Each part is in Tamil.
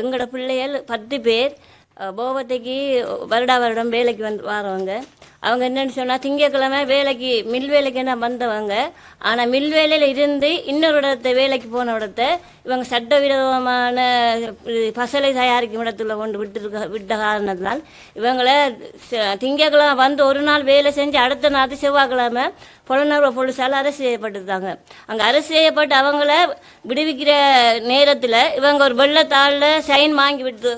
எங்களோட பிள்ளைகள் பத்து பேர். போவத்தைக்கு வருடா வருடம் வேலைக்கு வந்து வரவங்க அவங்க என்னன்னு சொன்னால் திங்கக்கிழமை வேலைக்கு மில் வேலைக்கு என்ன வந்தவங்க? ஆனால் மில் வேலையில் இருந்து இன்னொரு இடத்த வேலைக்கு போன இடத்த இவங்க சட்டவிரோதமான இது பசலை தயாரிக்கும் இடத்துல கொண்டு விட்டு விட்ட காரணத்தினால் இவங்களை ச- வந்து ஒரு நாள் வேலை செஞ்சு அடுத்த நாள் செவ்வாய்க்கிழமை புலனர்வு போலீஸால் அரசு செய்யப்பட்டிருந்தாங்க அங்கே அரசு செய்யப்பட்டு அவங்கள விடுவிக்கிற நேரத்தில் இவங்க ஒரு வெள்ளத்தாளில் சைன் வாங்கி விட்டு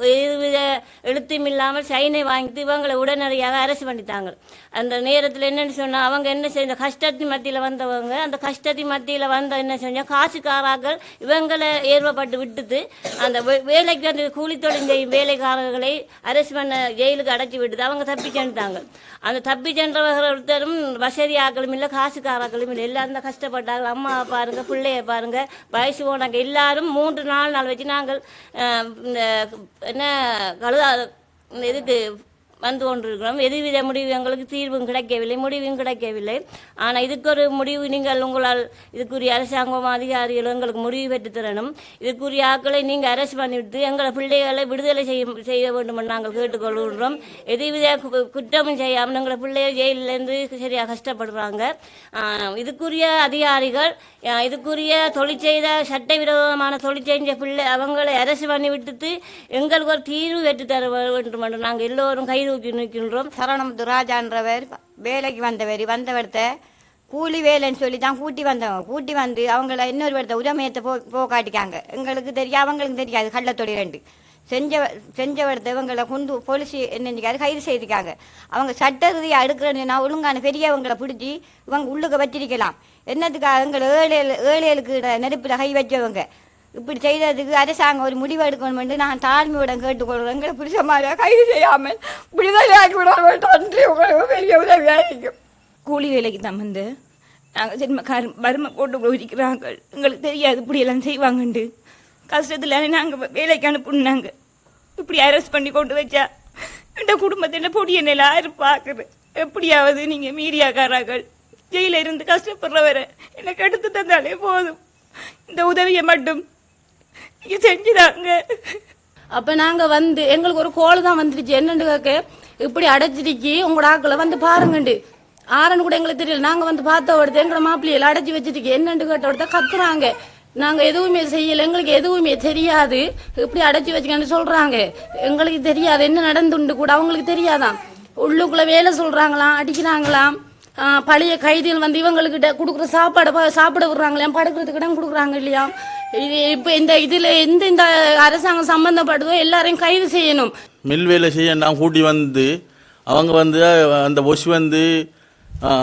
எழுத்தும் இல்லாமல் சைனை வாங்கிட்டு இவங்களை உடனடியாக அரசு பண்ணிட்டாங்க. அந்த நேரத்தில் என்னென்னு சொன்னால் அவங்க என்ன செஞ்ச கஷ்டத்தின் மத்தியில் வந்தவங்க அந்த கஷ்டத்தின் மத்தியில் வந்த என்ன செஞ்சால் காசுக்காராக்கள் இவங்களை ஏர்வப்பட்டு விட்டுது அந்த வே- வேலைக்கு வந்து கூலி தொழில் செய்யும் வேலைக்காரர்களை அரசு பண்ண ஜெயிலுக்கு அடைச்சி விட்டுது அவங்க தப்பி சென்றாங்க அந்த தப்பி சென்றவர்கள் ஒருத்தரும் வசதி ஆக்களும் இல்லை காசுக்காராக்களும் இல்லை. எல்லாரும் தான் கஷ்டப்பட்டாங்க. அம்மா பாருங்க பிள்ளைய பாருங்க வயசு போனாங்க. எல்லாரும் மூன்று நாள் நாள் வச்சு நாங்கள் இந்த என்ன கழுதா இந்த இதுக்கு வந்து கொண்டிருக்கிறோம். எதுவித முடிவு எங்களுக்கு தீர்வும் கிடைக்கவில்லை முடிவும் கிடைக்கவில்லை. ஆனால் இதுக்கு ஒரு முடிவு நீங்கள் உங்களால் இதுக்குரிய அரசாங்கம் அதிகாரிகள் எங்களுக்கு முடிவு பெற்று தரணும். இதுக்குரிய ஆட்களை நீங்கள் அரெஸ்ட் பண்ணிவிட்டு எங்களை பிள்ளைகளை விடுதலை செய்ய செய்ய வேண்டும் என்று நாங்கள் கேட்டுக்கொள்கின்றோம். எதுவித கு- குற்றமும் செய்யாமல் எங்களை பிள்ளைகள் ஜெயிலிருந்து சரியாக கஷ்டப்படுறாங்க. இதுக்குரிய அதிகாரிகள் இதுக்குரிய தொழிற்செய்த சட்டவிரோதமான தொழில் பிள்ளை அவங்களை அரசு பண்ணி விட்டுட்டு எங்களுக்கு ஒரு தீர்வு பெற்று தர வேண்டும் என்று நாங்கள் எல்லோரும் கை தூக்கி நிற்கின்றோம். சரணம் துராஜான்றவர் வேலைக்கு வந்தவர் வந்தவர்த்த கூலி வேலைன்னு சொல்லி தான் கூட்டி வந்தவங்க. கூட்டி வந்து அவங்கள இன்னொரு இடத்த உரிமையத்தை போ போ காட்டிக்காங்க எங்களுக்கு தெரியும் அவங்களுக்கு தெரியாது கள்ளத்தொழில் ரெண்டு செஞ்ச செஞ்சவர்த்த இவங்களை கொண்டு போலீஸ் என்னஞ்சிக்காது கைது செய்திருக்காங்க அவங்க சட்ட ரீதியாக அடுக்கிறேன்னா ஒழுங்கான பெரியவங்களை பிடிச்சி இவங்க உள்ளுக்க வச்சிருக்கலாம். என்னத்துக்காக எங்களை ஏழைகள் ஏழைகளுக்கு நெருப்பில் கை வச்சவங்க? இப்படி செய்ததுக்கு அரசாங்கம் ஒரு முடிவு எடுக்கணும் என்று நான் தாழ்மையுடன் கேட்டுக்கொள்கிறேன். எங்களை பிடிச்ச கைது செய்யாமல் விடுதலையாக்கி விட வேண்டும் உங்களுக்கு பெரிய உதவியாக இருக்கும் கூலி வேலைக்கு தான் வந்து நாங்கள் ஜென்மக்கார வறுமை போட்டு இருக்கிறாங்க எங்களுக்கு தெரியாது இப்படியெல்லாம் செய்வாங்கண்டு. கஷ்டத்தில் நாங்கள் வேலைக்கு அனுப்புனாங்க. இப்படி அரெஸ்ட் பண்ணி கொண்டு வச்சா இந்த குடும்பத்தில் பொடிய நிலை யாரு பார்க்குது எப்படியாவது நீங்கள் மீடியாக்காராக்கள் ஜெயிலிருந்து கஷ்டப்படுறவரை எனக்கு எடுத்து தந்தாலே போதும். இந்த உதவியை மட்டும் நீங்கள் செஞ்சுதாங்க அப்போ நாங்கள் வந்து எங்களுக்கு ஒரு கோல் தான் வந்துடுச்சு. என்னன்னு கேட்க இப்படி அடைச்சிருக்கி உங்களோட ஆக்களை வந்து பாருங்கண்டு. ஆரன்னு கூட எங்களுக்கு தெரியல. நாங்கள் வந்து பார்த்த ஒருத்தர் எங்களை மாப்பிள்ளையில அடைச்சி வச்சிருக்கு. என்னன்னு கேட்ட ஒருத்தர் கத்துறாங்க. நாங்கள் எதுவுமே செய்யலை. எங்களுக்கு எதுவுமே தெரியாது. இப்படி அடைச்சி வச்சுக்கன்னு சொல்கிறாங்க எங்களுக்கு தெரியாது. என்ன நடந்துண்டு கூட அவங்களுக்கு தெரியாதான் உள்ளுக்குள்ளே வேலை சொல்கிறாங்களாம் அடிக்கிறாங்களாம். பழைய கைதிகள் வந்து இவங்களுக்கிட்ட கொடுக்குற சாப்பாடை ப- சாப்பிட விடுறாங்களாம் படுக்கிறதுக்கு இடம் கொடுக்குறாங்க இல்லையா? இது இப்போ இந்த இதில் எந்த இந்த அரசாங்கம் சம்பந்தப்படுதோ எல்லாரையும் கைது செய்யணும். மில் வேலை செய்ய நான் கூட்டி வந்து அவங்க வந்து அந்த பொஷ் வந்து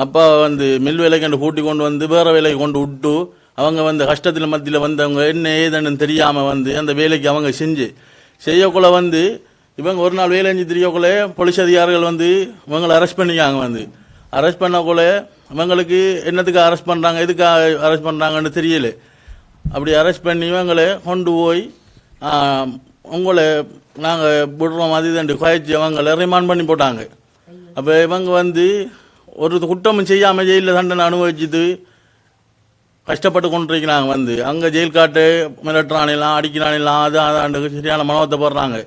அப்பா வந்து மில் வேலைக்கு அந்த கூட்டி கொண்டு வந்து வேறு வேலைக்கு கொண்டு விட்டு அவங்க வந்து கஷ்டத்தில் மத்தியில் வந்து அவங்க என்ன ஏதுன்னு தெரியாமல் வந்து அந்த வேலைக்கு அவங்க செஞ்சு செய்யக்குள்ள வந்து இவங்க ஒரு நாள் வேலை செஞ்சு தெரியக்குள்ள போலீஸ் அதிகாரிகள் வந்து இவங்களை அரெஸ்ட் பண்ணிக்காங்க வந்து. அரெஸ்ட் பண்ணக்குள்ள இவங்களுக்கு என்னத்துக்கு அரெஸ்ட் பண்ணுறாங்க எதுக்கு அரெஸ்ட் பண்ணுறாங்கன்னு தெரியல. அப்படி அரெஸ்ட் பண்ணி இவங்களை கொண்டு போய் உங்களை நாங்கள் விடுறோம் அது இதுண்டு குயச்சி அவங்களை ரிமாண்ட் பண்ணி போட்டாங்க. அப்போ இவங்க வந்து ஒரு குற்றமும் செய்யாமல் ஜெயிலில் தண்டனை அனுபவிச்சுது கஷ்டப்பட்டு கொண்டிருக்கிறாங்க வந்து. அங்கே ஜெயில் காட்டு மிரட்டுறானிலாம் அடிக்கிறானிலாம் அது அதாண்டு சரியான மனோத்தை போடுறாங்க.